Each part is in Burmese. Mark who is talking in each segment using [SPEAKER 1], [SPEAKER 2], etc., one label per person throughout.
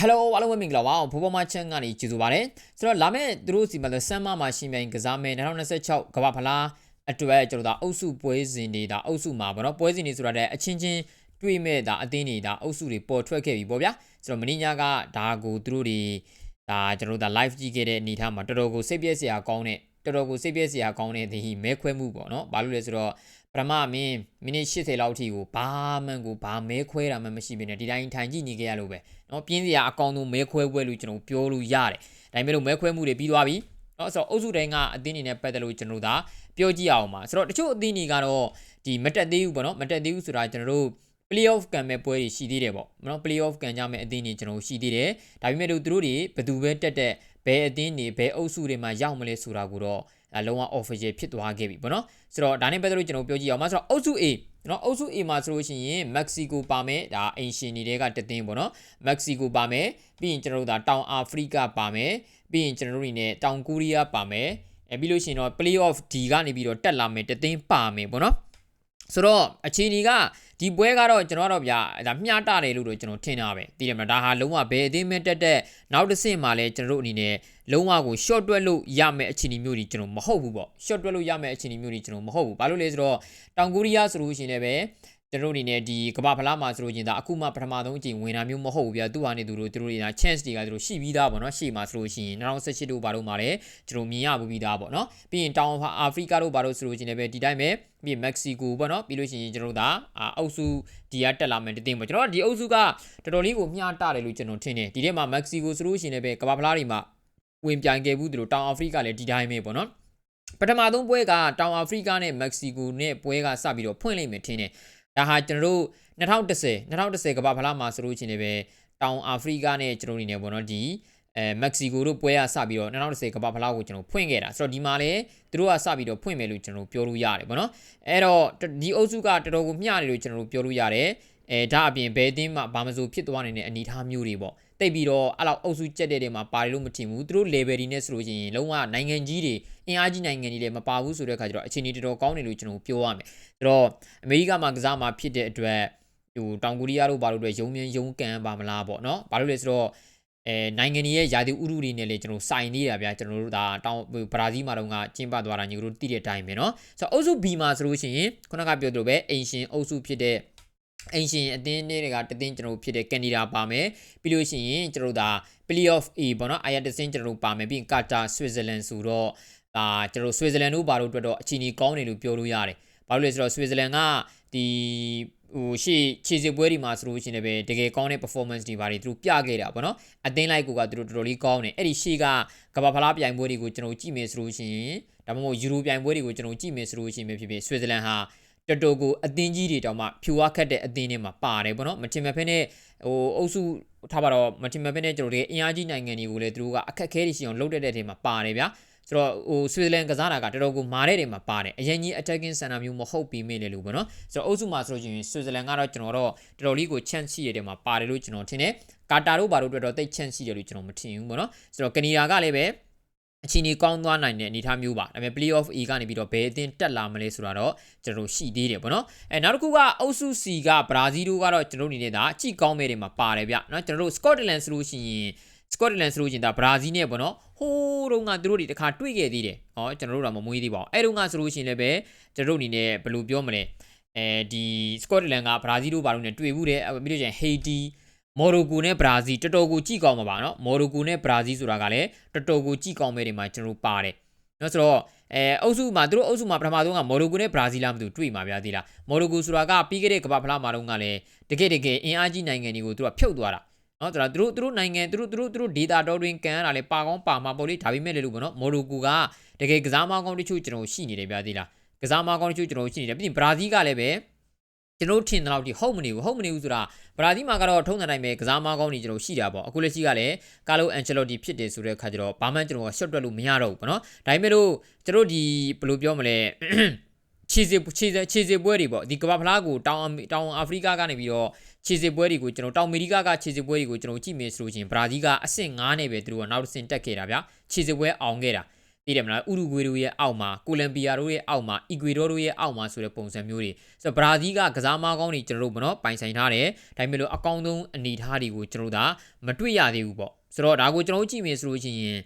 [SPEAKER 1] Hello အားလုံးပဲမင်္ဂလာပါဖိုးပေါ်မချန်ကနေကြိုဆိုပါရစေဆိုတော့လာမယ့်သူတို့စီမှာဆမ်မမှာရှင်ပြိုင်ကစားမယ်2026ကမ္ဘာဖလားအတွက်ကျွန်တော်ဒါအုပ်စုပွဲစဉ်တွေဒါအုပ်စုမှာဗောနော်ပွဲစဉ်တွေဆိုတာတဲ့အချင်းချင်းတွေ့မဲ့ဒါအသင်းတွေဒါအုပ်စုတွေပေါ်ထွက်ခဲ့ပြီပေါ့ဗျာဆိုတော့မင်းညာကဒါကိုသူတို့တွေဒါကျွန်တော်တို့ဒါ live ကြည့်ခဲ့တဲ့အနေအထားမှာတော်တော်ကိုစိတ်ပြည့်စရာကောင်းတဲ့တော်တော်ကိုစိတ်ပြည့်စရာကောင်းတဲ့ဒီမဲခွဲမှုပေါ့နော်ဘာလို့လဲဆိုတော့ပထမမင်းမိနစ်80လောက်ထိကိုဘာမှန်ကိုဘာမဲခွဲတာမှမရှိဘဲနဲ့ဒီတိုင်းထိုင်ကြည့်နေကြရလို့ပဲเนาะပြင်းစရာအကောင်ဆုံးမဲခွဲပွဲလို့ကျွန်တော်ပြောလို့ရတယ်ဒါပေမဲ့လို့မဲခွဲမှုတွေပြီးသွားပြီเนาะဆိုတော့အုပ်စုတိုင်းကအသင်းတွေနဲ့ပတ်သက်လို့ကျွန်တော်တို့ဒါပြောကြည့်အောင်ပါဆိုတော့တချို့အသင်းတွေကတော့ဒီမတက်သေးဘူးပေါ့နော်မတက်သေးဘူးဆိုတာကျွန်တော်တို့ playoff ကန်မဲ့ပွဲတွေရှိသေးတယ်ပေါ့နော် playoff ကန်ကြမဲ့အသင်းတွေကျွန်တော်ရှိသေးတယ်ဒါပေမဲ့လို့သူတို့တွေဘယ်သူပဲတက်တက်ဘယ်အသင်းတွေဘယ်အုပ်စုတွေမှာရောက်မလဲဆိုတာကိုတော့အ လုံးဝ official ဖြစ်သွားခဲ့ပြီပေါ့နော်ဆိုတော့ဒါနဲ့ပတ်သက်လို့ကျွန်တော်ပြောကြည့်အောင်ပါဆိုတော့အုပ်စု A နော်အုပ်စု A မှာဆိုလို့ရှိရင်မက္ကဆီကိုပါမယ်ဒါအင်ရှင်တွေကတသင်းပေါ့နော်မက္ကဆီကိုပါမယ်ပြီးရင်ကျွန်တော်တို့ဒါတောင်အာဖရိကပါမယ်ပြီးရင်ကျွန်တော်တို့နေနဲ့တောင်ကိုရီးယားပါမယ်အဲပြီးလို့ရှိရင်တော့ playoff D ကနေပြီးတော့တက်လာမယ်တသင်းပါမယ်ပေါ့နော်ဆိုတော့အခြေအနေက ဒီပွဲကတော့ကျွန်တော်ကတော့ဗျာဒါမျှတတယ်လို့တော့ကျွန်တော်ထင်တာပဲသိတယ်မလားဒါဟာလုံးဝဘယ်အသင်းမဲ့တက်တက်နောက်တစ်ဆင့်မှာလဲကျွန်တော်တို့အနေနဲ့လုံးဝကို short တွက်လို့ရမယ့်အခြေအနေမျိုးတွေကျွန်တော်မဟုတ်ဘူးပေါ့ short တွက်လို့ရမယ့်အခြေအနေမျိုးတွေကျွန်တော်မဟုတ်ဘူးဘာလို့လဲဆိုတော့တောင်ကိုရီးယားဆိုလို့ရှိရင်လည်း ကျွန်တော်တို့အနေနဲ့ဒီကမ္ဘာဖလားမှာဆိုလို့ချင်းဒါအခုမှပထမဆုံးအကြိမ်ဝင်တာမျိုးမဟုတ်ဘူးဗျာသူ့ဟာနေသူတို့သူတို့တွေက chance တွေကသူတို့ရှိပြီးသားပေါ့နော်ရှေ့မှာဆိုလို့ရှိရင်2018တို့ဘာလို့မှာလဲကျွန်တော်မြင်ရဘူးပြီးသားပေါ့နော်ပြီးရင်တောင်အာဖရိကတို့ဘာလို့ဆိုလို့ချင်းလည်းပဲဒီတိုင်းပဲပြီးမက္ကဆီကိုပေါ့နော်ပြီးလို့ရှိရင်ကျွန်တော်တို့ဒါအုပ်စုဒီကတက်လာမယ်တသိန်းပေါ့ကျွန်တော်တို့ဒီအုပ်စုကတော်တော်လေးကိုမျှတာတယ်လို့ကျွန်တော်ထင်တယ်ဒီထဲမှာမက္ကဆီကိုဆိုလို့ရှိရင်လည်းပဲကမ္ဘာဖလားတွေမှာဝင်ပြိုင်ခဲ့ဘူးသူတို့တောင်အာဖရိကလည်းဒီတိုင်းပဲပေါ့နော်ပထမဆုံးပွဲကတောင်အာဖရိကနဲ့မက္ကဆီကိုနဲ့ပွဲကစပြီးတော့ဖွင့်လိုက်မယ်ထင်တယ် ဒါဟာကျွန်တော်တို့2010 2010ကမ္ဘာဖလားမှာဆိုလို့ချင်းလည်းပဲတောင်အာဖရိကနဲ့ကျွန်တော်နေနေပေါ့နော်ဒီအဲမက္ကဆီကိုတို့ပွဲရစပြီးတော့2010ကမ္ဘာဖလားကိုကျွန်တော်ဖွင့်ခဲ့တာဆိုတော့ဒီမှာလည်းသူတို့ကစပြီးတော့ဖွင့်မယ်လို့ကျွန်တော်ပြောလို့ရတယ်ပေါ့နော်အဲ့တော့ဒီအုပ်စုကတော်တော်ကိုမျှတယ်လို့ကျွန်တော်တို့ပြောလို့ရတယ်အဲဒါအပြင်ဘယ်အသင်းမှဘာမဆိုဖြစ်သွားနေတဲ့အနေအထားမျိုးတွေပေါ့ တိတ်ပြီးတော့အဲ့လောက်အုပ်စုကြက်တဲ့တဲ့မှာပါတယ်လို့မထင်ဘူးသူတို့ level တွေနဲ့ဆိုလို့ရှိရင်လုံးဝနိုင်ငံကြီးတွေအင်အားကြီးနိုင်ငံတွေလည်းမပါဘူးဆိုတဲ့အခါကျတော့အခြေအနေတော်တော်ကောင်းတယ်လို့ကျွန်တော်ပြောရမယ်။ဒါတော့အမေရိကမှာကစားမှာဖြစ်တဲ့အတွက်ဟိုတောင်ကိုရီးယားတို့ဘာလို့လဲရုံမြင်းရုံကန်ပါမလားပေါ့နော်။ဘာလို့လဲဆိုတော့အဲနိုင်ငံရဲ့ယာတီဥရုတွေနဲ့လည်းကျွန်တော်စိုင်နေတာဗျာကျွန်တော်တို့ဒါတောင်ဘရာဇီးမှာတော့ကကျင်းပသွားတာညီတို့သိတဲ့အတိုင်းပဲเนาะဆိုတော့အုပ်စု B မှာဆိုလို့ရှိရင်ခုနကပြောသလိုပဲအင်ရှင်အုပ်စုဖြစ်တဲ့ အင်ရှင်အသင်းတွေကတသင်းကျွန်တော်ဖြစ်တဲ့ကန်နီဒါပါမယ်ပြီးလို့ရှိရင်ကျွန်တော်ဒါ playoff A ပေါ့နော်အာရတသင်းကျွန်တော်ပါမယ်ပြီးကာတာဆွစ်ဇာလန်ဆိုတော့ဒါကျွန်တော်ဆွစ်ဇာလန်တို့ဘာလို့အတွက်တော့အချီနီကောင်းတယ်လို့ပြောလို့ရတယ်ဘာလို့လဲဆိုတော့ဆွစ်ဇာလန်ကဒီဟိုရှေ့ခြေစစ်ပွဲတွေမှာဆိုလို့ရှိရင်လည်းတကယ်ကောင်းတဲ့ performance တွေဘာတွေသူတို့ပြခဲ့တာပေါ့နော်အသင်းလိုက်ကိုကသူတို့တော်တော်လေးကောင်းတယ်အဲ့ဒီရှေ့ကကမ္ဘာဖလားပြိုင်ပွဲတွေကိုကျွန်တော်ကြည့်မယ်ဆိုလို့ရှိရင်ဒါမှမဟုတ်ယူရိုပြိုင်ပွဲတွေကိုကျွန်တော်ကြည့်မယ်ဆိုလို့ရှိရင်ဖြစ်ဖြစ်ဆွစ်ဇာလန်ဟာ တော်တော်ကိုအသင်းကြီးတွေတောင်မှဖြူဝါခတ်တဲ့အသင်းတွေမှာပါတယ်ပေါ့နော်မတင်မဖဲနဲ့ဟိုအုပ်စုထားပါတော့မတင်မဖဲနဲ့ကျွန်တော်တို့အင်အားကြီးနိုင်ငံတွေကိုလည်းသူတို့ကအခက်ခဲတွေရှိအောင်လုပ်တတ်တဲ့ထဲမှာပါတယ်ဗျာဆိုတော့ဟိုဆွစ်ဇာလန်ကစားတာကတော်တော်ကိုမာတဲ့တွေမှာပါတယ်အရင်ကြီး attacking center မျိုးမဟုတ်ပြီးမိလေလို့ပေါ့နော်ဆိုတော့အုပ်စုမှာဆိုလို့ရှိရင်ဆွစ်ဇာလန်ကတော့ကျွန်တော်တော့တော်တော်လေးကို chance ရှိရတဲ့မှာပါတယ်လို့ကျွန်တော်ထင်တယ်ကာတာတို့ဘာလို့တော်တော်သိ chance ရှိတယ်လို့ကျွန်တော်မထင်ဘူးပေါ့နော်ဆိုတော့ကနေဒါကလည်းပဲ အချိန်ကြီးကောင်းသွားနိုင်တဲ့အနေအထားမျိုးပါဒါပေမဲ့ playoff E ကနေပြီးတော့ဘယ်အသင်းတက်လာမလဲဆိုတာတော့ကျွန်တော်ရှိသေးတယ်ပေါ့နော်အဲနောက်တစ်ခုကအုပ်စု C ကဘရာဇီးတို့ကတော့ကျွန်တော်အနေနဲ့ဒါကြည့်ကောင်းမဲ့တွေမှာပါတယ်ဗျနော်ကျွန်တော်တို့ Scotland ဆိုလို့ရှိရင်စကော့တလန်ဆိုလို့ရင်ဒါဘရာဇီးနဲ့ပေါ့နော်ဟိုးတုန်းကသူတို့တွေတခါတွေ့ခဲ့သေးတယ်ဟောကျွန်တော်တို့တော့မမွေးသေးပါဘူးအဲတုန်းကဆိုလို့ရှင်လည်းပဲကျွန်တော်တို့အနေနဲ့ဘယ်လိုပြောမလဲအဲဒီစကော့တလန်ကဘရာဇီးတို့ဘာလို့ ਨੇ တွေ့ဘူးတယ်ပြီးလို့ရှင်ဟေတီ မော်ရိုကိုနဲ့ဘရာဇီတော်တော်ကိုကြည့်ကောင်းမှာပါနော်မော်ရိုကိုနဲ့ဘရာဇီဆိုတာကလည်းတော်တော်ကိုကြည့်ကောင်းမဲ့တွေမှာကျွန်တော်ပါတယ်နော်ဆိုတော့အဲအုပ်စုမှာသူတို့အုပ်စုမှာပထမဆုံးကမော်ရိုကိုနဲ့ဘရာဇီလားမသိဘူးတွေ့မှာဗျာသေးလားမော်ရိုကိုဆိုတာကပြီးခဲ့တဲ့ကမ္ဘာဖလားမှာတော့ကလည်းတကယ်တကယ်အင်အားကြီးနိုင်ငံတွေကိုသူကဖြုတ်သွားတာနော်ဒါသူတို့သူတို့နိုင်ငံသူတို့သူတို့သူတို့ဒေတာတော်တွင်ကန်ရတာလေပါကောင်းပါမှာပေါ့လေဒါပေမဲ့လည်းလို့ပေါ့နော်မော်ရိုကိုကတကယ်ကစားမကောင်းတချို့ကျွန်တော်ရှိနေတယ်ဗျာသေးလားကစားမကောင်းတချို့ကျွန်တော်ရှိနေတယ်ပြီးရင်ဘရာဇီးကလည်းပဲ ကျွန်တော်ထင်တယ်လို့ဒီဟုတ်မနေဘူးဟုတ်မနေဘူးဆိုတာဘရာဇီးမှာကတော့ထုံးတဲ့တိုင်းပဲကစားမကောင်းနေကျွန်တော်ရှိတာပေါ့အခုလက်ရှိကလည်းကာလိုအန်ချယ်လိုတီဖြစ်တယ်ဆိုတဲ့အခါကျတော့ဘာမှကျွန်တော်ကရှော့တွက်လို့မရတော့ဘူးပေါ့နော်ဒါပေမဲ့လို့ကျွန်တော်ဒီဘယ်လိုပြောမလဲခြေစစ်ခြေစစ်ခြေစစ်ပွဲတွေပေါ့ဒီကမ္ဘာဖလားကိုတောင်တောင်အာဖရိကကနေပြီးတော့ခြေစစ်ပွဲတွေကိုကျွန်တော်တောင်အမေရိကကခြေစစ်ပွဲတွေကိုကျွန်တော်ကြည့်မယ်ဆိုလို့ချင်းဘရာဇီးကအဆင့်9နဲ့ပဲသူတို့ကနောက်တစ်ဆင့်တက်ခဲ့တာဗျာခြေစစ်ပွဲအောင်ခဲ့တာ သိတယ်မလားဥရုဂွေတို့ရဲ့အောက်မှာကိုလံဘီယာတို့ရဲ့အောက်မှာအီကွေဒေါတို့ရဲ့အောက်မှာဆိုတဲ့ပုံစံမျိုးတွေဆိုတော့ဘရာဇီးကကစားမကောင်းတွေကျွန်တော်တို့ဗောနော်ပိုင်ဆိုင်ထားတယ်ဒါပေမဲ့လို့အကောင်းဆုံးအနေအထားတွေကိုကျွန်တော်တို့ဒါမတွေ့ရသေးဘူးပေါ့ဆိုတော့ဒါကိုကျွန်တော်တို့ကြည့်မယ်ဆိုလို့ရှိရင်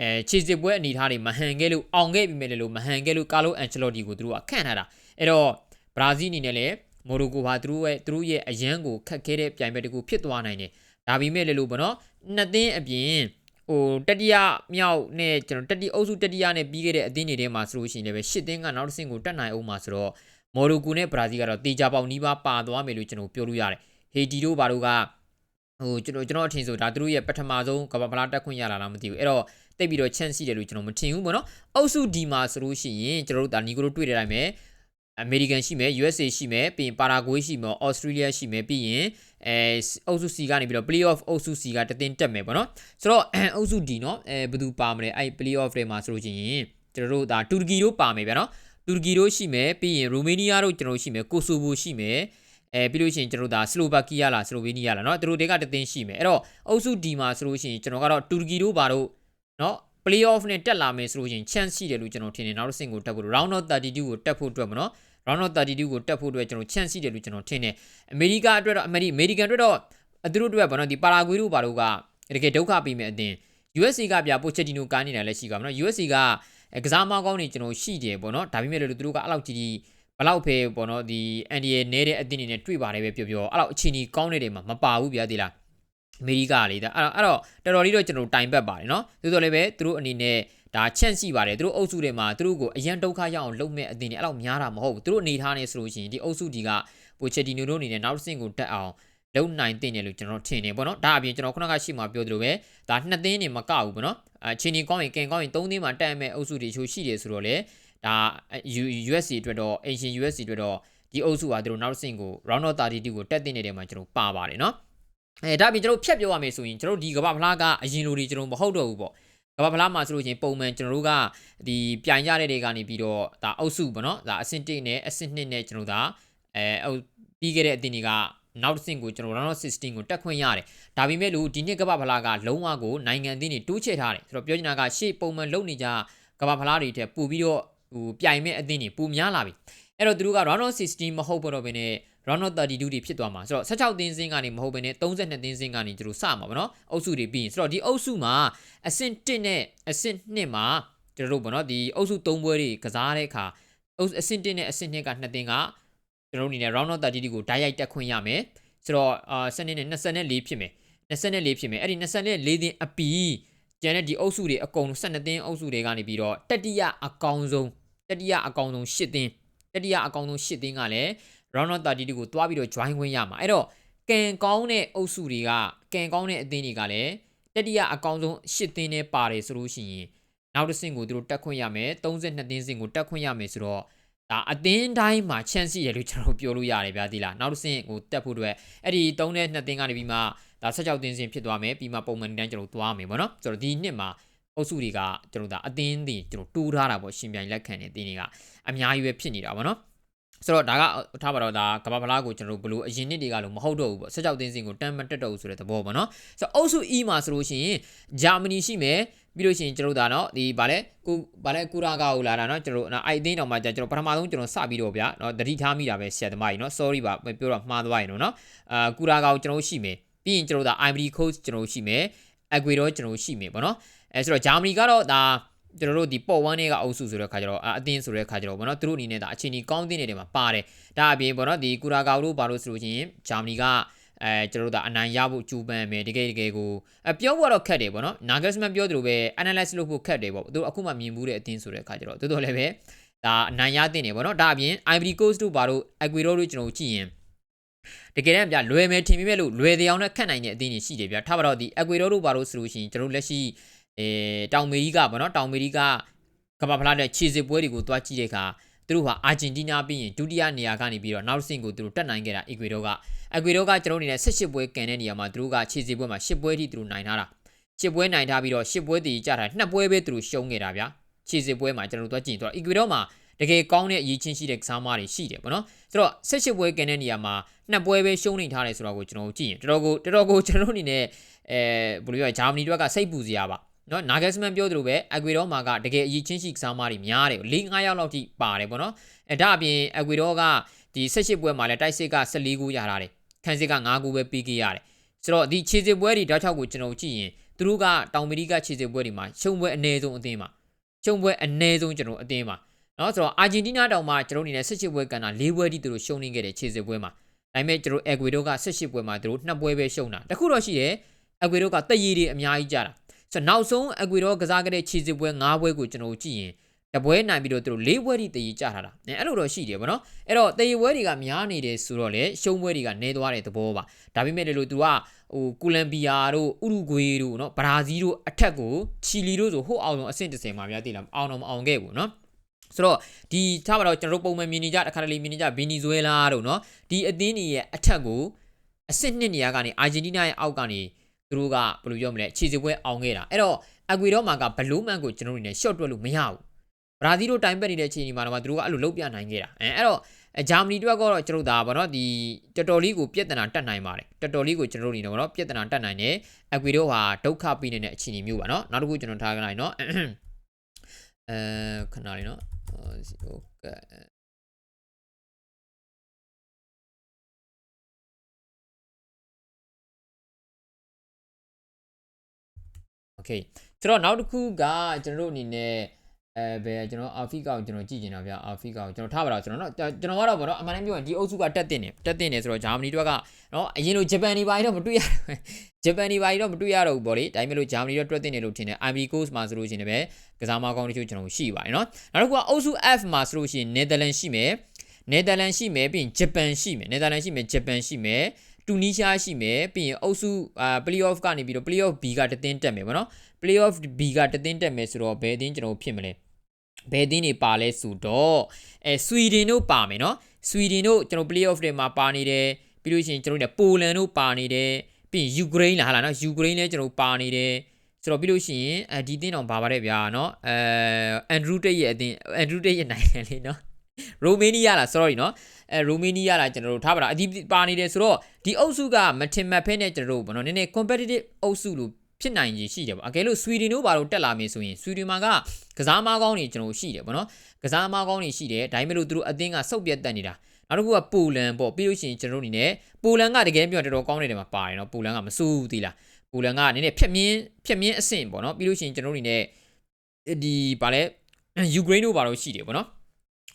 [SPEAKER 1] အဲခြေစစ်ပွဲအနေအထားတွေမဟန်ခဲ့လို့အောင်ခဲ့ပြီမဲ့လို့မဟန်ခဲ့လို့ကာလိုအန်ချလော်တီကိုသူတို့ကခန့်ထားတာအဲ့တော့ဘရာဇီးအနေနဲ့လည်းမိုရိုကိုဟာသူတို့ရဲ့သူတို့ရဲ့အရန်ကိုခတ်ခဲတဲ့ပြိုင်ပွဲတကူဖြစ်သွားနိုင်တယ်ဒါပေမဲ့လည်းလို့ဗောနော်နှစ်သင်းအပြင် ဟိုတတိယမြောက်နဲ့ကျွန်တော်တတိအုပ်စုတတိယနဲ့ပြီးခဲ့တဲ့အသင်းတွေထဲမှာဆိုလို့ရှိရင်လည်းရှစ်သင်းကနောက်တစ်ဆင့်ကိုတက်နိုင်အောင်မှာဆိုတော့မော်ရိုကိုနဲ့ဘရာဇီးကတော့တေချာပေါင်နီးပါးပါသွားမယ်လို့ကျွန်တော်ပြောလို့ရတယ်ဟေတီတို့ဘာတို့ကဟိုကျွန်တော်ကျွန်တော်အထင်ဆိုဒါသူတို့ရဲ့ပထမဆုံးကမ္ဘာဖလားတက်ခွင့်ရလာလားမသိဘူးအဲ့တော့တိတ်ပြီးတော့ chance ရှိတယ်လို့ကျွန်တော်မထင်ဘူးပေါ့နော်အုပ်စုဒီမှာဆိုလို့ရှိရင်ကျွန်တော်တို့ဒါနီကိုတို့တွေ့တဲ့အတိုင်းပဲ အမေရိကန်ရှိမယ် USA ရှိမယ်ပြီးရင်ပါရာဂွေးရှိမယ်ဩစတြေးလျရှိမယ်ပြီးရင်အဲအုပ်စု C ကနေပြီးတော့ playoff အုပ်စု C ကတသင်းတက်မယ်ပေါ့နော်ဆိုတော့အုပ်စု D เนาะအဲဘယ်သူပါမလဲအဲ့ playoff တွေမှာဆိုလို့ရှိရင်ကျွန်တော်တို့ဒါတူရကီတို့ပါမယ်ဗျာနော်တူရကီတို့ရှိမယ်ပြီးရင်ရိုမေးနီးယားတို့ကျွန်တော်ရှိမယ်ကိုဆိုဗိုရှိမယ်အဲပြီးလို့ရှိရင်ကျွန်တော်ဒါစလိုဗာကီးယားလားစလိုဗေးနီးယားလားเนาะသူတို့တွေကတသင်းရှိမယ်အဲ့တော့အုပ်စု D မှာဆိုလို့ရှိရင်ကျွန်တော်ကတော့တူရကီတို့ပါတို့เนาะ playoff နဲ့တက်လာမယ်ဆိုလို့ရှိရင် chance ရှိတယ်လို့ကျွန်တော်ထင်တယ်နောက်တစ်ဆင့်ကိုတက်ဖို့ round of 32ကိုတက်ဖို့အတွက်မနော် round of 32ကိုတက်ဖို့အတွက်ကျွန်တော် chance ရှိတယ်လို့ကျွန်တော်ထင်တယ်အမေရိကအတွက်တော့အမေရိအမေရိကန်အတွက်တော့အသူတို့အတွက်ဘာလို့ဒီပါရာဂွေတို့ဘာလို့ကတကယ်ဒုက္ခပေးမယ်အတင်း USC ကပြပိုချက်တီနိုကားနေတာလည်းရှိကမနော် USC ကကစားမကောင်းနေကျွန်တော်ရှိတယ်ပေါ့နော်ဒါပေမဲ့လည်းသူတို့ကအဲ့လောက်ကြီးကြီးဘလောက်ဖေပေါ့နော်ဒီ NDA နဲတဲ့အတင်းနေနဲ့တွေ့ပါတယ်ပဲပြောပြောအဲ့လောက်အချင်းကြီးကောင်းနေတယ်မှာမပါဘူးဗျာဒီလားအမေရိကလေဒါအဲ့တော့တော်တော်လေးတော့ကျွန်တော်တိုင်ပတ်ပါတယ်နော်သို့တော်လည်းပဲသူတို့အနေနဲ့ ဒါချန့်ရှိပါတယ်သူတို့အုပ်စုတွေမှာသူတို့ကိုအရန်ဒုက္ခရအောင်လုပ်မဲ့အတင်းနေအဲ့လောက်များတာမဟုတ်ဘူးသူတို့အနေထားနေဆိုလို့ရှိရင်ဒီအုပ်စုဒီကပိုချက်တီနိုတို့အနေနဲ့နောက်တစ်ဆင့်ကိုတက်အောင်လုံနိုင်တင်တယ်လို့ကျွန်တော်ထင်တယ်ပေါ့နော်ဒါအပြင်ကျွန်တော်ခုနကရှိမှပြောသလိုပဲဒါနှစ်သင်းနေမကဘူးပေါ့နော်အချင်းကြီးကောင်းရင်ကင်ကောင်းရင်သုံးသင်းမှာတက်မဲ့အုပ်စုတွေချိုးရှိတယ်ဆိုတော့လေဒါ USC အတွက်တော့ Asian USC အတွက်တော့ဒီအုပ်စုကသူတို့နောက်တစ်ဆင့်ကို round of 32ကိုတက်တင်နေတဲ့မှာကျွန်တော်ပါပါတယ်နော်အဲဒါပြင်ကျွန်တော်ဖြတ်ပြောရမယ်ဆိုရင်ကျွန်တော်ဒီကမ္ဘာဖလားကအရင်လိုတွေကျွန်တော်မဟုတ်တော့ဘူးပေါ့ ကမ္ဘာဖလားမှာဆိုလို့ချင်းပုံမှန်ကျွန်တော်တို့ကဒီပြိုင်ရတဲ့တွေကနေပြီးတော့ဒါအုပ်စုပေါ့နော်ဒါအဆင့်1နဲ့အဆင့်2နဲ့ကျွန်တော်ဒါအဲပြီးခဲ့တဲ့အတင်းတွေကနောက်တစ်ဆင့်ကိုကျွန်တော် round of 16ကိုတက်ခွင့်ရတယ်ဒါပေမဲ့လို့ဒီနှစ်ကမ္ဘာဖလားကလုံးဝကိုနိုင်ငံအသင်းတွေတိုးချဲ့ထားတယ်ဆိုတော့ပြောချင်တာကရှေ့ပုံမှန်လုံနေကြကမ္ဘာဖလားတွေထက်ပိုပြီးတော့ဟိုပြိုင်မဲ့အသင်းတွေပိုများလာပြီအဲ့တော့သူတို့က round of 16မဟုတ်တော့ဘဲနဲ့ round of 32တွေဖြစ်သွားမှာဆိုတော့16သင်းစင်းကနေမဟုတ်ဘဲနဲ့32သင်းစင်းကနေသူတို့စမှာဗောနော်အုပ်စုတွေပြီးရင်ဆိုတော့ဒီအုပ်စုမှာအဆင့်1နဲ့အဆင့်2မှာကျွန်တော်တို့ဗောနော်ဒီအုပ်စု3ပွဲတွေကစားတဲ့အခါအဆင့်1နဲ့အဆင့်2က2သင်းကကျွန်တော်တို့အနေနဲ့ round of 32ကိုဓာတ်ရိုက်တက်ခွင့်ရမယ်ဆိုတော့အာစနစ်နဲ့24ဖြစ်မယ်24ဖြစ်မယ်အဲ့ဒီ24သင်းအပီးကျန်တဲ့ဒီအုပ်စုတွေအကုန်12သင်းအုပ်စုတွေကနေပြီးတော့တတိယအကောင်ဆုံးတတိယအကောင်ဆုံး8သင်းတတိယအကောင်ဆုံး8သင်းကလည်း round of 32ကိုတွားပြီးတော့ join ခွင့်ရမှာအဲ့တော့ကံကောင်းတဲ့အုပ်စုတွေကကံကောင်းတဲ့အသင်းတွေကလည်းတတိယအကောင်ဆုံး8သင်းနဲ့ပါတယ်ဆိုလို့ရှိရင်နောက်တစ်ဆင့်ကိုသူတို့တက်ခွင့်ရမယ်32သင်းစင်ကိုတက်ခွင့်ရမယ်ဆိုတော့ဒါအသင်းတိုင်းမှာ chance ရလို့ကျွန်တော်ပြောလို့ရတယ်ဗျာဒီလားနောက်တစ်ဆင့်ကိုတက်ဖို့အတွက်အဲ့ဒီ3နဲ့2သင်းကနေပြီးမှဒါ16သင်းစင်ဖြစ်သွားမယ်ပြီးမှပုံမှန်တန်းကျွန်တော်သွားမယ်ဗောနော်ဆိုတော့ဒီနှစ်မှာအုပ်စုတွေကကျွန်တော်ဒါအသင်းတွေကျွန်တော်တူးထားတာပေါ့ရှင်ပြိုင်လက်ခံတဲ့အသင်းတွေကအများကြီးပဲဖြစ်နေတာဗောနော် ဆိုတော့ဒါကထားပါတော့ဒါကဘာဖလားကိုကျွန်တော်တို့ဘလို့အရင်နှစ်တွေကလို့မဟုတ်တော့ဘူးပေါ့ဆက်ကြောက်တင်းစင်ကိုတမ်းမတက်တော့ဘူးဆိုတဲ့သဘောပေါ့နော်ဆိုတော့အုပ်စု E မှာဆိုလို့ရှိရင်ဂျာမနီရှိမယ်ပြီးလို့ရှိရင်ကျွန်တော်တို့ဒါနော်ဒီဗာလဲကိုဗာလဲကူရာကာကိုလာတာနော်ကျွန်တော်တို့အိုက်သိန်းတော်မှာကျွန်တော်ပထမဆုံးကျွန်တော်စပြီးတော့ဗျာနော်တတိထားမိတာပဲဆရာသမားကြီးနော် sorry ပါပြောတော့မှားသွားရင်နော်အာကူရာကာကိုကျွန်တော်ရှိမယ်ပြီးရင်ကျွန်တော်တို့ဒါ Ivory Coast ကျွန်တော်တို့ရှိမယ်အက်ဂွေဒေါကျွန်တော်တို့ရှိမယ်ပေါ့နော်အဲဆိုတော့ဂျာမနီကတော့ဒါ ကျွန်တော်တို့ဒီပေါ့ဝမ်းတွေကအုပ်စုဆိုတဲ့ခါကျတော့အတင်းဆိုတဲ့ခါကျတော့ဘောနော်သူတို့အနေနဲ့ဒါအချင်းကြီးကောင်းတင်းတွေမှာပါတယ်ဒါအပြင်ဘောနော်ဒီကူရာကောက်တို့ဘာလို့ဆိုလို့ချင်းဂျာမနီကအဲကျွန်တော်တို့ဒါအနိုင်ရဖို့ကြိုးပမ်းမယ်တကယ်တကယ်ကိုအပြောဖို့တော့ခက်တယ်ပေါ့နော်နာဂက်စမန်ပြောသလိုပဲ analyze လုပ်ဖို့ခက်တယ်ပေါ့သူတို့အခုမှမြင်မှုတဲ့အတင်းဆိုတဲ့ခါကျတော့တော်တော်လည်းပဲဒါအနိုင်ရတင်တယ်ပေါ့နော်ဒါအပြင် Ivory Coast တို့ဘာလို့ Ecuador တို့ကျွန်တော်ကြည့်ရင်တကယ်တမ်းပြလွယ်မယ်ထင်မိမဲ့လို့လွယ်တရားနဲ့ခတ်နိုင်တဲ့အသင်းတွေရှိတယ်ဗျထားပါတော့ဒီ Ecuador တို့ဘာလို့ဆိုလို့ရှိရင်ကျွန်တော်လက်ရှိ အဲတောင်အမေရိကပေါ့နော်တောင်အမေရိကကမ္ဘာဖလားတဲ့ခြေစစ်ပွဲတွေကိုတွားကြည့်တဲ့အခါသူတို့ဟာအာဂျင်တီးနားပြီးရင်ဒုတိယနေရာကနေပြီးတော့နောက်ဆင့်ကိုသူတို့တက်နိုင်ခဲ့တာအီကွေဒေါကအီကွေဒေါကကျွန်တော်အနေနဲ့18ပွဲကန်တဲ့နေရာမှာသူတို့ကခြေစစ်ပွဲမှာ10ပွဲထိသူတို့နိုင်ထားတာ10ပွဲနိုင်ထားပြီးတော့10ပွဲတည်ကြတာ2ပွဲပဲသူတို့ရှုံးခဲ့တာဗျာခြေစစ်ပွဲမှာကျွန်တော်တို့တွားကြည့်တော့အီကွေဒေါမှာတကယ်ကောင်းတဲ့အရေးချင်းရှိတဲ့ကစားမတွေရှိတယ်ပေါ့နော်ဆိုတော့18ပွဲကန်တဲ့နေရာမှာနှစ်ပွဲပဲရှုံးနေထားတယ်ဆိုတော့ကိုကျွန်တော်တို့ကြည့်ရင်တော်တော်ကိုတော်တော်ကိုကျွန်တော်အနေနဲ့အဲဘယ်လိုပြောဂျာမနီတို့ကစိတ်ပူစရာပါ နော်နာဂက်စမန်ပြောသလိုပဲအကွေတော့မှာကတကယ်အရေးချင်းရှိကစားမတွေများတယ်၄၅ယောက်လောက်ထိပါတယ်ပေါ့နော်အဲဒါအပြင်အကွေတော့ကဒီ18ပွဲမှာလည်းတိုက်စစ်က14ဂိုးရထားတယ်ခန်းစစ်က9ဂိုးပဲပြီးခဲ့ရတယ်ဆိုတော့ဒီခြေစစ်ပွဲတွေတောက်ချောက်ကိုကျွန်တော်ကြည့်ရင်သူတို့ကတောင်အမေရိကခြေစစ်ပွဲတွေမှာရှုံပွဲအနည်းဆုံးအသင်းပါရှုံပွဲအနည်းဆုံးကျွန်တော်အသင်းပါနော်ဆိုတော့အာဂျင်တီးနားတောင်မှကျွန်တော်အနေနဲ့18ပွဲကန်တာ၄ပွဲတိသူတို့ရှုံနေခဲ့တယ်ခြေစစ်ပွဲမှာဒါပေမဲ့ကျွန်တော်အကွေတော့က18ပွဲမှာသူတို့2ပွဲပဲရှုံတာတခုတော့ရှိတယ်အကွေတော့ကတည်ရည်တွေအများကြီးကြတာ ဆိုတော့နောက်ဆုံးအကွေတော့ကစားခဲ့တဲ့ခြေစစ်ပွဲ9ပွဲကိုကျွန်တော်ကြည့်ရင်တပွဲနိုင်ပြီးတော့သူတို့၄ပွဲထိတည်ရည်ကြထားတာအဲအဲ့လိုတော့ရှိတယ်ဗောနော်အဲ့တော့တည်ရည်ပွဲတွေကများနေတယ်ဆိုတော့လေရှုံးပွဲတွေကနည်းသွားတဲ့သဘောပါဒါပေမဲ့လေလို့သူကဟိုကိုလံဘီယာတို့ဥရုဂွေးတို့နော်ဘရာဇီးတို့အထက်ကိုချီလီတို့ဆိုဟိုအောင်ဆုံးအဆင့်30မှာများသိလားအောင်တော့မအောင်ခဲ့ဘူးနော်ဆိုတော့ဒီထားပါတော့ကျွန်တော်တို့ပုံမှန်မြင်နေကြတခါတလေမြင်နေကြဗီနီဇွဲလားတို့နော်ဒီအသင်းတွေရဲ့အထက်ကိုအဆင့်နှစ်နေရာကနေအာဂျင်တီးနားရဲ့အောက်ကနေ သူတို့ကဘယ်လိုပြောမလဲခြေစပွဲအောင်ခဲ့တာအဲ့တော့အကွေတော့မှာကဘလူးမန်ကိုကျွန်တော်တို့နေရှော့တွက်လို့မရဘူးဘရာဇီးတို့တိုင်ပက်နေတဲ့ချိန်ဒီမှာတော့သူတို့ကအဲ့လိုလုတ်ပြနိုင်ခဲ့တာအဲအဲ့တော့ဂျာမနီတွက်ကတော့ကျွန်တော်တို့ဒါဗောနော်ဒီတော်တော်လေးကိုပြဿနာတက်နိုင်ပါတယ်တော်တော်လေးကိုကျွန်တော်တို့နေတော့ဗောနော်ပြဿနာတက်နိုင်တယ်အကွေတော့ဟာဒုက္ခပေးနေတဲ့အခြေအနေမျိုးပါနော်နောက်တစ်ခုကျွန်တော်ထားကြလိုက်နော်အဲခဏလေးနော်ဟုတ်ကဲ့ okay ဆိုတော့နောက်တစ်ခုကကျွန်တော်တို့အနေနဲ့အဲဘယ်ကျွန်တော်အာဖရိကောင်ကျွန်တော်ကြည့်နေတာဗျာအာဖရိကောင်ကျွန်တော်ထားပါတော့ကျွန်တော်တော့ကျွန်တော်ကတော့ဗောနော်အမှန်တမ်းပြောရင်ဒီအုပ်စုကတက်တင်နေတက်တင်နေဆိုတော့ဂျာမနီတို့ကနော်အရင်လိုဂျပန်နေပါရင်တော့မတွေ့ရဂျပန်နေပါရင်တော့မတွေ့ရတော့ဘူးဗောလေဒါပေမဲ့လို့ဂျာမနီတို့တွေ့တင်နေလို့ထင်တယ် Ivory Coast မှာဆိုလို့ရှိရင်လည်းကစားမကောင်းတချို့ကျွန်တော်ရှိပါတယ်နော်နောက်တစ်ခုကအုပ်စု F မှာဆိုလို့ရှိရင် Netherlands ရှိမယ် Netherlands ရှိမယ်ပြီးရင်ဂျပန်ရှိမယ် Netherlands ရှိမယ်ဂျပန်ရှိမယ် တူနီးရှားရှိမယ်ပြီးရင်အုပ်စုအာ playoff ကနေပြီးတော့ playoff B ကတသင်းတက်မယ်ဗောနော် playoff B ကတသင်းတက်မယ်ဆိုတော့ဘယ်အသင်းကျွန်တော်ဖြစ်မလဲဘယ်အသင်းတွေပါလဲဆိုတော့အဲဆွီဒင်တို့ပါမယ်နော်ဆွီဒင်တို့ကျွန်တော် playoff တွေမှာပါနေတယ်ပြီးလို့ရှိရင်ကျွန်တော်တို့ပိုလန်တို့ပါနေတယ်ပြီးရင်ယူကရိန်းလားဟာလားနော်ယူကရိန်းလည်းကျွန်တော်ပါနေတယ်ဆိုတော့ပြီးလို့ရှိရင်အဲဒီတင်းတော့ပါပါတယ်ဗျာเนาะအဲအန်ဒရူးတိတ်ရဲ့အတင်းအန်ဒရူးတိတ်ရဲ့နိုင်ငံလေးเนาะရိုမေးနီးယားလား sorry เนาะ အဲရိုမေးနီးယားလားကျွန်တော်တို့ထားပါတော့အဒီပါနေတယ်ဆိုတော့ဒီအုပ်စုကမထင်မှတ်ဖဲနဲ့ကျွန်တော်တို့ဘောနော်နည်းနည်း competitive အုပ်စုလို့ဖြစ်နိုင်ကြီးရှိတယ်ပေါ့အကယ်လို့ဆွီဒင်တို့ဘာလို့တက်လာမယ်ဆိုရင်ဆွီဒင်မှာကကစားမကောင်းတွေကျွန်တော်ရှိတယ်ပေါ့နော်ကစားမကောင်းတွေရှိတယ်ဒါပေမဲ့လို့သူတို့အသင်းကစုပ်ပြတ်တက်နေတာနောက်တစ်ခုကပိုလန်ပေါ့ပြီးလို့ရှိရင်ကျွန်တော်တို့အနေနဲ့ပိုလန်ကတကယ်ပြောတော်တော်ကောင်းနေတယ်မှာပါတယ်နော်ပိုလန်ကမစိုးဘူးသီလားပိုလန်ကနည်းနည်းဖြက်မြင်းဖြက်မြင်းအဆင့်ပေါ့နော်ပြီးလို့ရှိရင်ကျွန်တော်တို့အနေနဲ့ဒီဗာလဲယူကရိန်းတို့ဘာလို့ရှိတယ်ပေါ့နော်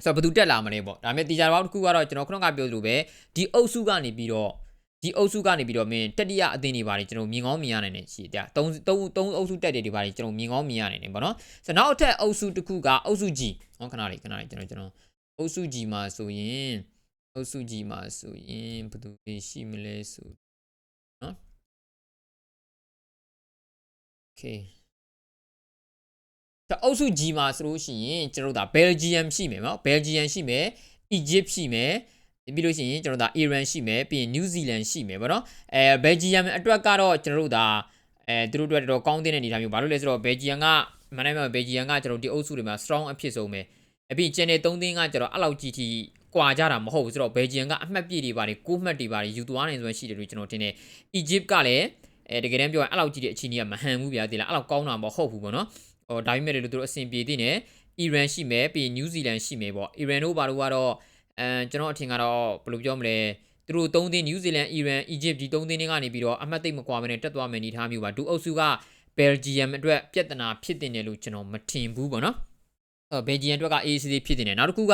[SPEAKER 1] ဆိုတော့ဘယ်သူတက်လာမလဲပေါ့ဒါပေမဲ့တီချာဘောက်တစ်ခုကတော့ကျွန်တော်ခုနကပြောသလိုပဲဒီအုပ်စုကနေပြီးတော့ဒီအုပ်စုကနေပြီးတော့မင်းတတိယအသင်းတွေပါတယ်ကျွန်တော်မြင်ကောင်းမြင်ရနိုင်တယ်ရှိတယ်၃၃၃အုပ်စုတက်တယ်တွေပါတယ်ကျွန်တော်မြင်ကောင်းမြင်ရနိုင်တယ်ပေါ့နော်ဆိုတော့နောက်အထက်အုပ်စုတစ်ခုကအုပ်စု G ဟောခဏလေးခဏလေးကျွန်တော်ကျွန်တော်အုပ်စု G မှာဆိုရင်အုပ်စု G မှာဆိုရင်ဘယ်သူရှိမလဲဆိုနော် Okay ဒါအုပ်စု G မှာဆိုလို့ရှိရင်ကျွန်တော်တို့ဒါ Belgium ရှိမယ်နော် Belgium ရှိမယ် Egypt ရှိမယ်ပြီးလို့ရှိရင်ကျွန်တော်တို့ဒါ Iran ရှိမယ်ပြီးရင် New Zealand ရှိမယ်ဗောနော်အဲ Belgium အတွက်ကတော့ကျွန်တော်တို့ဒါအဲသူတို့အတွက်တော့ကောင်းတဲ့အနေအထားမျိုးဘာလို့လဲဆိုတော့ Belgium ကမနိုင်မှာ Belgium ကကျွန်တော်ဒီအုပ်စုတွေမှာ strong အဖြစ်ဆုံးပဲအပြီး channel 3သင်းကကျွန်တော်အဲ့လောက်ကြီးထိကွာကြတာမဟုတ်ဘူးဆိုတော့ Belgium ကအမှတ်ပြည့်တွေပါတယ်6မှတ်တွေပါတယ်ယူသွားနိုင်စွမ်းရှိတယ်လို့ကျွန်တော်ထင်တယ် Egypt ကလည်းအဲတကယ်တမ်းပြောရင်အဲ့လောက်ကြီးတဲ့အခြေအနေကမဟန်ဘူးဗျာဒီလားအဲ့လောက်ကောင်းတာမဟုတ်ဘူးဗောနော် ဟိုဒါပေမဲ့လည်းသူတို့အဆင်ပြေသေးတယ်အီရန်ရှိမယ်ပြီး New Zealand ရှိမယ်ပေါ့အီရန်တို့ဘာလို့ကတော့အဲကျွန်တော်အထင်ကတော့ဘယ်လိုပြောမလဲသူတို့၃သင်း New Zealand Iran Egypt ဒီ၃သင်းတွေကနေပြီးတော့အမှတ်သိမ့်မကွာမနဲ့တက်သွားမယ်အနေထားမျိုးပါဒူအုပ်စုက Belgium အတွက်ပြဿနာဖြစ်တင်တယ်လို့ကျွန်တော်မထင်ဘူးပေါ့နော်အဲဘယ်ဂျီယန်အတွက်က ACD ဖြစ်တင်တယ်နောက်တစ်ခုက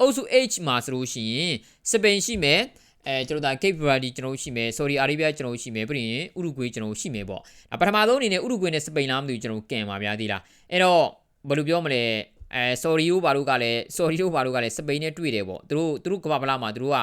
[SPEAKER 1] အုပ်စု H မှာဆိုလို့ရှိရင်စပိန်ရှိမယ် အဲကျွန်တော်ဒါ Cape Verde ကျွန်တော်ရှိမယ် Saudi Arabia ကျွန်တော်ရှိမယ်ပြီးရင်ဥရုဂွေကျွန်တော်ရှိမယ်ပေါ့ဒါပထမဆုံးအနေနဲ့ဥရုဂွေနဲ့စပိန်လားမသိဘူးကျွန်တော်ကန်ပါဗျာသေးလားအဲ့တော့ဘယ်လိုပြောမလဲအဲ sorry တို့ဘာလို့ကလည်း sorry တို့ဘာလို့ကလည်းစပိန်နဲ့တွေ့တယ်ပေါ့သူတို့သူတို့ကမ္ဘာပလာမှာသူတို့က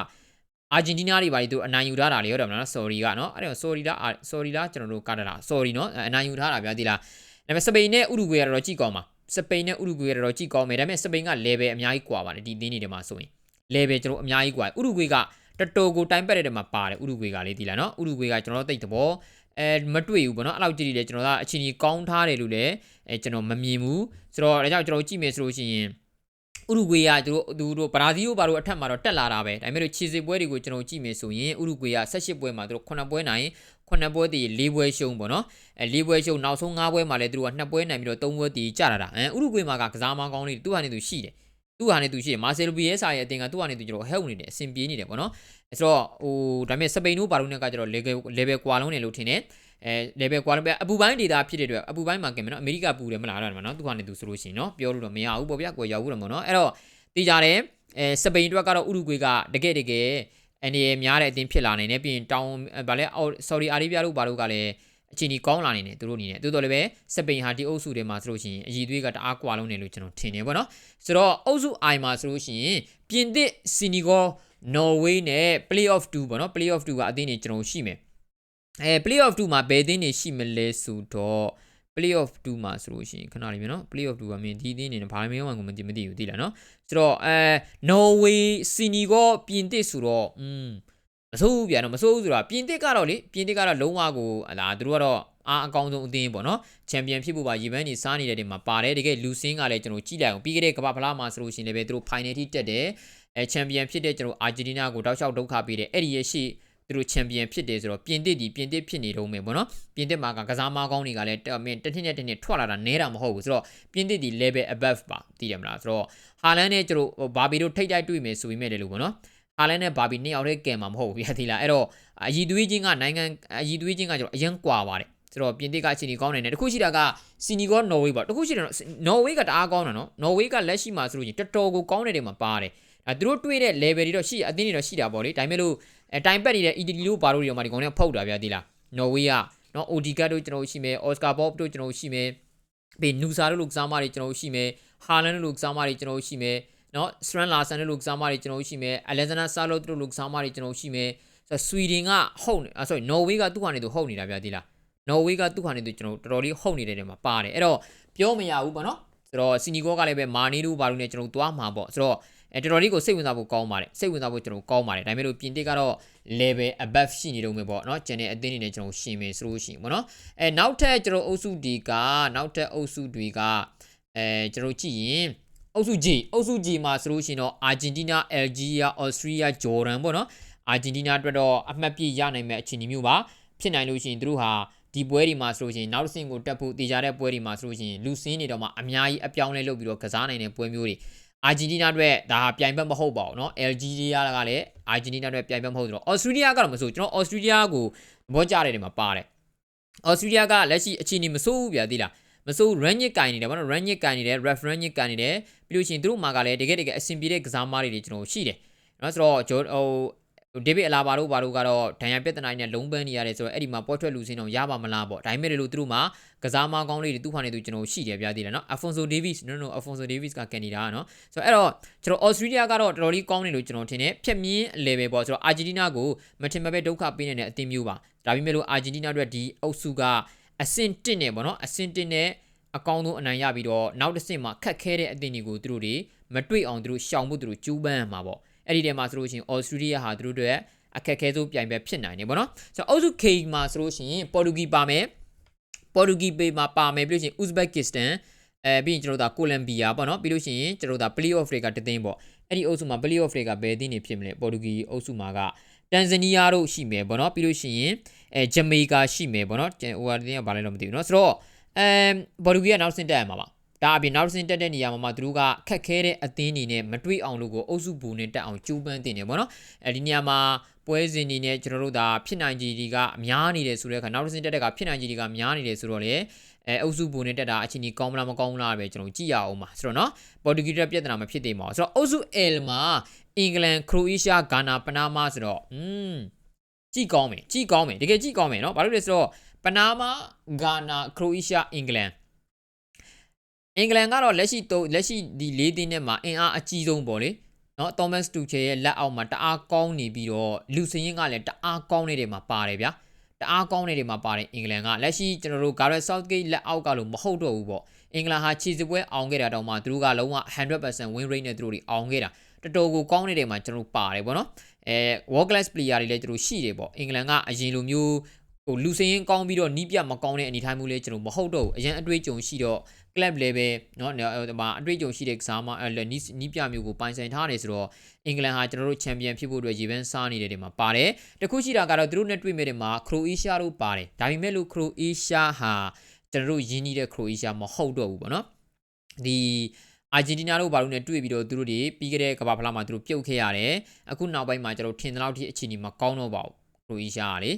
[SPEAKER 1] အာဂျင်တီးနားတွေဘာတွေသူအနိုင်ယူထားတာလေဟုတ်တယ်မလား sorry ကနော်အဲ့တော့ sorry လား sorry လားကျွန်တော်တို့ကတလား sorry နော်အနိုင်ယူထားတာဗျာဒီလားဒါပေမဲ့စပိန်နဲ့ဥရုဂွေကတော့ကြည့်ကောင်းပါစပိန်နဲ့ဥရုဂွေကတော့ကြည့်ကောင်းမယ်ဒါပေမဲ့စပိန်က level အများကြီးကွာပါတယ်ဒီသင်းတွေမှာဆိုရင် level ကျွန်တော်အများကြီးကွာဥရုဂွေက တော်တော်ကိုတိုင်ပတ်တဲ့မှာပါတယ်ဥရုဂွေကလေဒီလားနော်ဥရုဂွေကကျွန်တော်တိတ်တဘောအဲမတွေ့ဘူးပေါ့နော်အဲ့လောက်ကြည့်လေကျွန်တော်ကအချင်းကြီးကောင်းထားတယ်လို့လည်းအဲကျွန်တော်မမြင်ဘူးဆိုတော့ဒါကြောင့်ကျွန်တော်ကြည့်မယ်ဆိုလို့ရှိရင်ဥရုဂွေကသူတို့သူတို့ဘရာဇီးတို့ဘာလို့အထက်မှာတော့တက်လာတာပဲဒါပေမဲ့လို့ခြေစစ်ပွဲတွေကိုကျွန်တော်ကြည့်မယ်ဆိုရင်ဥရုဂွေက18ပွဲမှာသူတို့9ပွဲနိုင်9ပွဲတည်4ပွဲရှုံးပေါ့နော်အဲ4ပွဲရှုံးနောက်ဆုံး5ပွဲမှာလည်းသူတို့က2ပွဲနိုင်ပြီးတော့3ပွဲတည်ကြတာတာအဲဥရုဂွေမှာကကစားမကောင်းလေးသူ့ဟာနေသူရှိတယ် သူ့ဟာနေသူရှိတယ်မာဆယ်လိုဘီရဲစာရဲ့အတင်ကသူ့ဟာနေသူကျတော့ဟဲ့ဝင်နေတယ်အဆင်ပြေနေတယ်ပေါ့နော်အဲဆိုတော့ဟိုဒါပေမဲ့စပိန်တို့ဘာလို့ ਨੇ ကကျတော့ level level ကွာလုံးနေလို့ထင်တယ်အဲ level ကွာလုံးပြအပူပိုင်းဒေတာဖြစ်တဲ့အတွက်အပူပိုင်းမှာကင်မယ်နော်အမေရိကပူတယ်မလားအဲ့ဒါနော်သူ့ဟာနေသူဆိုလို့ရှိရင်နော်ပြောလို့တော့မရဘူးပေါ့ဗျာကိုရောက်ဘူးတော့မနော်အဲ့တော့တီးကြတယ်အဲစပိန်အတွက်ကတော့ဥရုဂွေကတကယ်တကယ်အနေရများတဲ့အတင်းဖြစ်လာနိုင်တယ်ပြီးရင်တောင်ဗာလဲဆော်ဒီအာရေဗျတို့ဘာလို့ကလည်း အချိန်ကြီးကောင်းလာနေတယ်သူတို့အနေနဲ့တိုးတော်လည်းပဲစပိန်ဟာဒီအုပ်စုထဲမှာဆိုလို့ရှိရင်အည်သွေးကတအားကွာလုံးနေလို့ကျွန်တော်ထင်တယ်ပေါ့နော်ဆိုတော့အုပ်စု I မှာဆိုလို့ရှိရင်ပြင်သစ်စီနီဂေါနော်ဝေးနဲ့ playoff 2ပေါ့နော် playoff 2ကအသင်းတွေကျွန်တော်ရှိမယ်အဲ playoff 2မှာဘယ်အသင်းတွေရှိမလဲဆိုတော့ playoff 2မှာဆိုလို့ရှိရင်ခဏလေးမြေနော် playoff 2ကမင်းဒီအသင်းတွေနဲ့ဘာမှမမှမသိမသိဘူးသိလားနော်ဆိုတော့အဲ Norway စီနီဂေါပြင်သစ်ဆိုတော့อืม မဆိုးဘူးဗျာနော်မဆိုးဘူးဆိုတော့ပြင်သစ်ကတော့လေပြင်သစ်ကတော့လုံးဝကိုဟာသူတို့ကတော့အားအကောင်းဆုံးအသင်းပေါ့နော်ချန်ပီယံဖြစ်ဖို့ပါရေပန်းနေစားနေတဲ့တင်မှာပါတယ်တကယ်လူစင်းကလည်းကျွန်တော်ကြည့်လိုက်အောင်ပြီးခဲ့တဲ့ကမ္ဘာဖလားမှာဆိုလို့ရှိရင်လည်းပဲသူတို့ final ထိတက်တယ်အဲချန်ပီယံဖြစ်တဲ့ကျွန်တော်အာဂျင်တီးနားကိုတောက်လျှောက်ဒုက္ခပေးတယ်အဲ့ဒီရဲ့ရှိသူတို့ချန်ပီယံဖြစ်တယ်ဆိုတော့ပြင်သစ်ဒီပြင်သစ်ဖြစ်နေတော့မယ်ပေါ့နော်ပြင်သစ်မှာကကစားမကောင်းတွေကလည်းတမင်တစ်နှစ်နဲ့တစ်နှစ်ထွက်လာတာနဲတာမဟုတ်ဘူးဆိုတော့ပြင်သစ်ဒီ level above ပါသိတယ်မလားဆိုတော့ဟာလန်နဲ့ကျွန်တော်ဘာဘီတို့ထိတ်တိုက်တွေ့မယ်ဆိုပြီးမဲ့တယ်လို့ပေါ့နော် ဟာလန်နဲ့ဘာဘီနှစ်ယောက်တည်းကင်မှာမဟုတ်ဘူးပြသီလားအဲ့တော့အည်သွေးချင်းကနိုင်ငံအည်သွေးချင်းကကျွန်တော်အရင်ကွာပါတယ်ဆိုတော့ပြင်သစ်ကအချိန်ကြီးကောင်းနေတယ်တခုရှိတာကစီနီကောနော်ဝေးပေါ့တခုရှိတယ်နော်ဝေးကတအားကောင်းတာနော်နော်ဝေးကလက်ရှိမှာဆိုလို့ချင်းတော်တော်ကိုကောင်းတဲ့နေမှာပါတယ်ဒါသူတို့တွေ့တဲ့ level တွေတော့ရှိအသင်းတွေတော့ရှိတာပေါ့လေဒါပေမဲ့လို့အဲတိုင်ပက်နေတဲ့ EDD လို့ဘာလို့တွေမှာဒီကောင်တွေကဖုတ်တာဗျာဒီလားနော်ဝေးကနော် Odegaard တို့ကျွန်တော်ရှိမယ် Oscar Bob တို့ကျွန်တော်ရှိမယ်ပြီးနူဆာတို့လူကစားမတွေကျွန်တော်ရှိမယ်ဟာလန်တို့လူကစားမတွေကျွန်တော်ရှိမယ် နော်စရန်လာဆန်တို့လူကစားမတွေကျွန်တော်ရှိမယ်အလက်ဇန်နာဆာလော့တို့လူကစားမတွေကျွန်တော်ရှိမယ်ဆိုဆွီဒင်ကဟုတ်နေ sorry နော်ဝေးကသူ့ဟာနေသူဟုတ်နေတာဗျာဒီလားနော်ဝေးကသူ့ဟာနေသူကျွန်တော်တော်တော်လေးဟုတ်နေတဲ့နေမှာပါတယ်အဲ့တော့ပြောမရဘူးပေါ့နော်ဆိုတော့စီနီကောကလည်းပဲမာနီတို့ဘာလို့လဲကျွန်တော်သွားမှာပေါ့ဆိုတော့အဲတော်တော်လေးကိုစိတ်ဝင်စားဖို့ကောင်းပါတယ်စိတ်ဝင်စားဖို့ကျွန်တော်ကောင်းပါတယ်ဒါပေမဲ့လို့ပြင်သစ်ကတော့ level above ရှိနေတော့မယ်ပေါ့เนาะကျန်တဲ့အသင်းတွေနဲ့ကျွန်တော်ရှင်မယ်ဆိုလို့ရှိရင်ပေါ့เนาะအဲနောက်ထပ်ကျွန်တော်အုပ်စုဒီကနောက်ထပ်အုပ်စုတွေကအဲကျွန်တော်ကြည့်ရင် အုပ်စု G အုပ်စု G မှာဆိုလို့ရှိရင်တော့အာဂျင်တီးနားအယ်ဂျီးယားအော်စတြီးယားဂျော်ဒန်ပေါ့เนาะအာဂျင်တီးနားအတွက်တော့အမှတ်ပြရနိုင်မဲ့အခြေအနေမျိုးပါဖြစ်နိုင်လို့ရှိရင်သူတို့ဟာဒီပွဲဒီမှာဆိုလို့ရှိရင်နောက်တစ်ဆင့်ကိုတက်ဖို့တည်ကြတဲ့ပွဲဒီမှာဆိုလို့ရှိရင်လူစင်းနေတော့မှအများကြီးအပြောင်းလဲလုပ်ပြီးတော့ကစားနိုင်တဲ့ပွဲမျိုးတွေအာဂျင်တီးနားအတွက်ဒါဟာပြိုင်ဘက်မဟုတ်ပါဘူးเนาะ Algeria ကလည်းအာဂျင်တီးနားအတွက်ပြိုင်ဘက်မဟုတ်ဘူးတော့ Australia ကတော့မဆိုကျွန်တော် Australia ကိုဘောကြတဲ့နေမှာပါတယ် Australia ကလက်ရှိအခြေအနေမဆိုးဘူးဗျာသိလား မဆိုး run ညစ်ကင်နေတယ်ဗောနော် run ညစ်ကင်နေတယ် ref run ညစ်ကင်နေတယ်ပြီးလို့ရှိရင်သူတို့မှာကလည်းတကယ်တကယ်အဆင်ပြေတဲ့ကစားသမားတွေတွေကျွန်တော်ရှိတယ်နော်ဆိုတော့ဟိုဒေးဗစ်အလာဘာတို့ဘာတို့ကတော့ဒဏ်ရာပြဿနာတွေနဲ့လုံးပန်းနေရတယ်ဆိုတော့အဲ့ဒီမှာပေါ်ထွက်လူစင်းတော့ရပါမလားပေါ့ဒါပေမဲ့လို့သူတို့မှာကစားမကောင်းလေးတွေသူ့ဟာနေသူကျွန်တော်ရှိတယ်ပြသေးတယ်နော်အဖွန်ဆိုဒေးဗစ်နော်နော်အဖွန်ဆိုဒေးဗစ်ကကန်နီဒါကနော်ဆိုတော့အဲ့တော့ကျွန်တော်အော်စတြေးလျကတော့တော်တော်လေးကောင်းနေလို့ကျွန်တော်ထင်တယ်ဖြက်မြင်း level ပေါ့ဆိုတော့အာဂျင်တီးနားကိုမထင်မပဲဒုက္ခပေးနေတဲ့အသင်းမျိုးပါဒါပေမဲ့လို့အာဂျင်တီးနားအတွက်ဒီအုပ်စုက အဆင့်1နဲ့ပေါ့နော်အဆင့်1နဲ့အကောင်းဆုံးအနိုင်ရပြီးတော့နောက်တစ်ဆင့်မှာခက်ခဲတဲ့အသင်းတွေကိုသူတို့တွေမတွေ့အောင်သူတို့ရှောင်ဖို့သူတို့ကြိုးပမ်းမှာပေါ့အဲ့ဒီထဲမှာဆိုလို့ရှိရင် Australia ဟာသူတို့တွေအခက်ခဲဆုံးပြိုင်ပွဲဖြစ်နိုင်တယ်ဗောနော်ဆိုတော့အုပ်စု K မှာဆိုလို့ရှိရင်ပေါ်တူဂီပါမယ်ပေါ်တူဂီပေးမှာပါမယ်ပြီးလို့ရှိရင်ဥဇဘက်ကစ္စတန်အဲပြီးရင်ကျွန်တော်တို့ကိုလမ်ဘီယာပေါ့နော်ပြီးလို့ရှိရင်ကျွန်တော်တို့ play off တွေကတသိန်းပေါ့အဲ့ဒီအုပ်စုမှာ play off တွေကဘယ်အသင်းတွေဖြစ်မလဲပေါ်တူဂီအုပ်စုမှာကတန်ဇနီးယားတို့ရှိမယ်ပေါ့နော်ပြီးလို့ရှိရင် အဲဂျမေကာရှိမယ်ပေါ့နော်ဟိုဟာတင်းကဘာလဲတော့မသိဘူးเนาะဆိုတော့အဲပေါ်တူဂီကနောက်ဆင့်တက်ရမှာပါဒါအပြင်နောက်ဆင့်တက်တဲ့နေရာမှာမှသူတို့ကခက်ခဲတဲ့အသင်းတွေနဲ့မတွေ့အောင်လို့ကိုအုပ်စုဘူနဲ့တက်အောင်ကြိုးပမ်းတင်နေပေါ့နော်အဲဒီနေရာမှာပွဲစဉ်တွေနဲ့ကျွန်တော်တို့ဒါဖြစ်နိုင်ကြီးတွေကအများနေတယ်ဆိုတဲ့အခါနောက်တစ်ဆင့်တက်တဲ့ကဖြစ်နိုင်ကြီးတွေကများနေတယ်ဆိုတော့လေအဲအုပ်စုပုံနဲ့တက်တာအချင်းကြီးကောင်းမလားမကောင်းဘူးလားပဲကျွန်တော်ကြည့်ရအောင်ပါဆိုတော့နော်ပေါ်တူဂီတက်ပြဿနာမဖြစ်သေးပါဘူးဆိုတော့အုပ်စု L မှာအင်္ဂလန်ခရိုအေးရှားဂါနာပနာမာဆိုတော့อืม ကြည့်ကောင်းမယ်ကြည့်ကောင်းမယ်တကယ်ကြည့်ကောင်းမယ်နော်ဘာလို့လဲဆိုတော့ပနာမာဂါနာခရိုအေးရှားအင်္ဂလန်အင်္ဂလန်ကတော့လက်ရှိတော့လက်ရှိဒီ၄သင်းထဲမှာအင်အားအကြီးဆုံးပေါ့လေနော် Thomas Tuchel ရဲ့လက်အောက်မှာတအားကောင်းနေပြီးတော့လူစရင်ကလည်းတအားကောင်းနေတဲ့မှာပါတယ်ဗျာတအားကောင်းနေတဲ့မှာပါတယ်အင်္ဂလန်ကလက်ရှိကျွန်တော်တို့ Gareth Southgate လက်အောက်ကလို့မဟုတ်တော့ဘူးပေါ့အင်္ဂလန်ဟာခြေစပွဲအောင်ခဲ့တာတောင်မှသူတို့ကလုံးဝ100% win rate နဲ့သူတို့တွေအောင်ခဲ့တာတော်တော်ကိုကောင်းနေတဲ့မှာကျွန်တော်တို့ပါတယ်ပေါ့နော် အဲ world class player တွေလည်းသူတို့ရှိတယ်ပေါ့အင်္ဂလန်ကအရင်လိုမျိုး ဟိုလူစင်းရင်ကောင်းပြီးတော့နီးပြမကောင်းတဲ့အနေအထားမျိုးလေးကျွန်တော်မဟုတ်တော့ဘူးအရင်အတွေ့အကြုံရှိတော့ club level เนาะဒီမှာအတွေ့အကြုံရှိတဲ့ကစားမအဲနီးနီးပြမျိုးကိုပိုင်ဆိုင်ထားတယ်ဆိုတော့အင်္ဂလန်ဟာကျွန်တော်တို့ချန်ပီယံဖြစ်ဖို့အတွက်ရေပန်းစားနေတဲ့နေရာမှာပါတယ်တခုရှိတာကတော့သူတို့နဲ့တွေ့မဲ့တဲ့မှာခရိုအေးရှားတို့ပါတယ်ဒါပေမဲ့လို့ခရိုအေးရှားဟာကျွန်တော်တို့ရင်းနှီးတဲ့ခရိုအေးရှားမဟုတ်တော့ဘူးပေါ့နော်ဒီ အာဂျင်တီးနားတို့ဘာလို့ ਨੇ တွေ့ပြီးတော့သူတို့တွေပြီးခဲ့တဲ့ကမ္ဘာဖလားမှာသူတို့ပြုတ်ခဲ့ရတယ်အခုနောက်ပိုင်းမှာကျွန်တော်ထင်တဲ့လောက်ထိအခြေအနေမကောင်းတော့ပါဘူးခရိုအေးရှားကလေ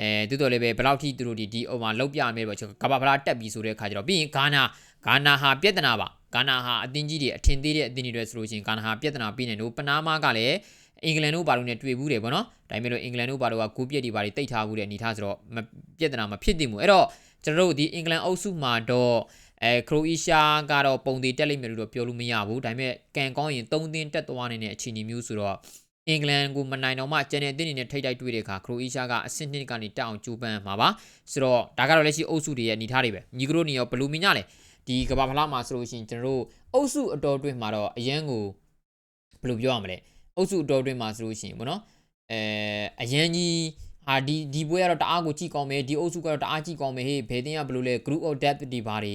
[SPEAKER 1] အဲတိုးတော်လည်းပဲဘယ်လောက်ထိသူတို့ဒီဒီဟိုမှာလောက်ပြမယ်ပေါ့ကမ္ဘာဖလားတက်ပြီဆိုတဲ့အခါကျတော့ပြီးရင်ဂါနာဂါနာဟာပြဿနာပါဂါနာဟာအသင်းကြီးတွေအထင်သေးတဲ့အသင်းတွေဆိုလို့ရှိရင်ဂါနာဟာပြဿနာပြီးနေလို့ပနာမာကလည်းအင်္ဂလန်တို့ဘာလို့ ਨੇ တွေ့ဘူးတယ်ပေါ့နော်ဒါပေမဲ့လို့အင်္ဂလန်တို့ဘာလို့ကဂိုးပြက်တွေဘာတွေတိတ်ထားဘူးတဲ့အနေထားဆိုတော့ပြဿနာမဖြစ်သင့်ဘူးအဲ့တော့ကျွန်တော်တို့ဒီအင်္ဂလန်အုပ်စုမှာတော့ အဲခရိုအေးရှားကတော့ပုံသေးတက်လိမ့်မယ်လို့တော့ပြောလို့မရဘူးဒါပေမဲ့ကန်ကောင်းရင်၃သင်းတက်သွားနေတဲ့အခြေအနေမျိုးဆိုတော့အင်္ဂလန်ကိုမနိုင်တော့မှကျန်တဲ့အသင်းတွေနဲ့ထိတ်တိုက်တွေ့တဲ့အခါခရိုအေးရှားကအဆင့်နှစ်ကနေတက်အောင်ကြိုးပမ်းမှာပါဆိုတော့ဒါကတော့လက်ရှိအုပ်စုတွေရဲ့အနေထားတွေပဲညီကတို့နေရောဘလူးမီညလဲဒီကဘာဖလားမှာဆိုလို့ရှိရင်ကျွန်တော်တို့အုပ်စုအတော်အတွင်းမှာတော့အရန်ကိုဘယ်လိုပြောရမလဲအုပ်စုအတော်အတွင်းမှာဆိုလို့ရှိရင်ဘောနော်အဲအရန်ကြီးဟာဒီဒီပွဲကတော့တအားကိုကြည့်ကောင်းမယ်ဒီအုပ်စုကတော့တအားကြည့်ကောင်းမယ်ဟေးဘယ်တင်းကဘယ်လိုလဲ group of depth ဒီဘာတွေ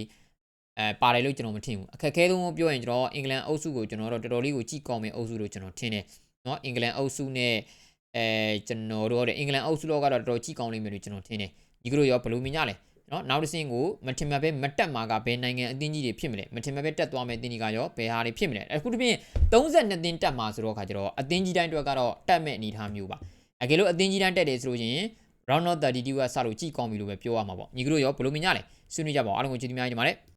[SPEAKER 1] အဲပါတယ်လို့ကျွန်တော်မထင်ဘူးအခက်ခဲဆုံးပြောရင်ကျွန်တော်အင်္ဂလန်အုပ်စုကိုကျွန်တော်တို့တော်တော်လေးကိုကြည့်ကောင်းမယ်အုပ်စုလို့ကျွန်တော်ထင်တယ်เนาะအင်္ဂလန်အုပ်စုနဲ့အဲကျွန်တော်တို့တဲ့အင်္ဂလန်အုပ်စုတော့ကတော့တော်တော်ကြည့်ကောင်းလိမ့်မယ်လို့ကျွန်တော်ထင်တယ်ဒီကလိုရောဘယ်လိုမြင်ကြလဲနော်နောက်တစ်ဆင့်ကိုမထင်မှတ်ပဲမတက်မှာကဘယ်နိုင်ငံအသင်းကြီးတွေဖြစ်မလဲမထင်မှတ်ပဲတက်သွားမယ်အသင်းကြီးကရောဘယ်ဟာတွေဖြစ်မလဲအခုတပြင်း32သင်းတက်မှာဆိုတော့ခါကျတော့အသင်းကြီးတိုင်းအတွက်ကတော့တက်မဲ့အနေအထားမျိုးပါအကယ်လို့အသင်းကြီးတိုင်းတက်တယ်ဆိုလို့ရင် round of 32ကစလို့ကြည့်ကောင်းပြီလို့ပဲပြောရမှာပေါ့ညီကတို့ရောဘယ်လိုမြင်ကြလဲဆွေးနွေးကြပါဦးအားလုံးကိုကျေးဇူးများကြီးတင်ပါတယ်